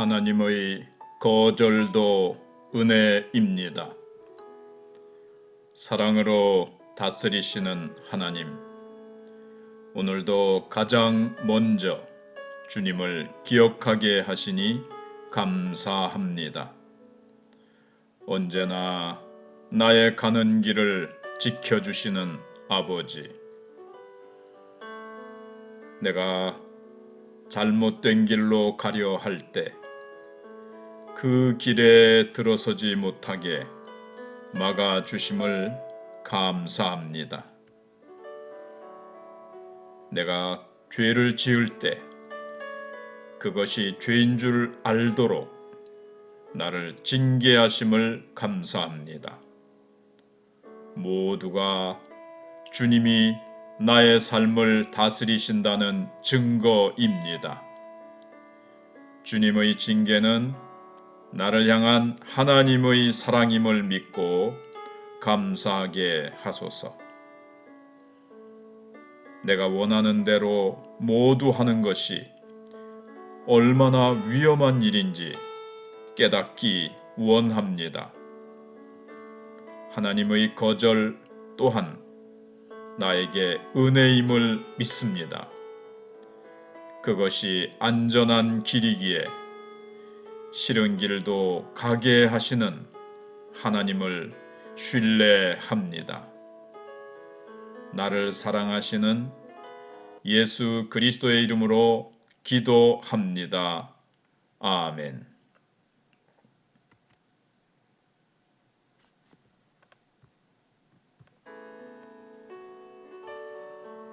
하나님의 거절도 은혜입니다. 사랑으로 다스리시는 하나님, 오늘도 가장 먼저 주님을 기억하게 하시니 감사합니다. 언제나 나의 가는 길을 지켜주시는 아버지, 내가 잘못된 길로 가려 할 때 그 길에 들어서지 못하게 막아 주심을 감사합니다. 내가 죄를 지을 때 그것이 죄인 줄 알도록 나를 징계하심을 감사합니다. 모두가 주님이 나의 삶을 다스리신다는 증거입니다. 주님의 징계는 나를 향한 하나님의 사랑임을 믿고 감사하게 하소서. 내가 원하는 대로 모두 하는 것이 얼마나 위험한 일인지 깨닫기 원합니다. 하나님의 거절 또한 나에게 은혜임을 믿습니다. 그것이 안전한 길이기에 싫은 길도 가게 하시는 하나님을 신뢰합니다. 나를 사랑하시는 예수 그리스도의 이름으로 기도합니다. 아멘.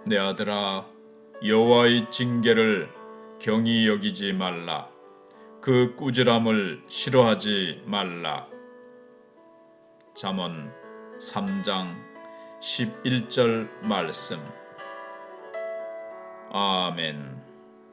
내 아들아 여호와의 징계를 경히 여기지 말라 그 꾸지람을 싫어하지 말라. 잠언 3장 11절 말씀. 아멘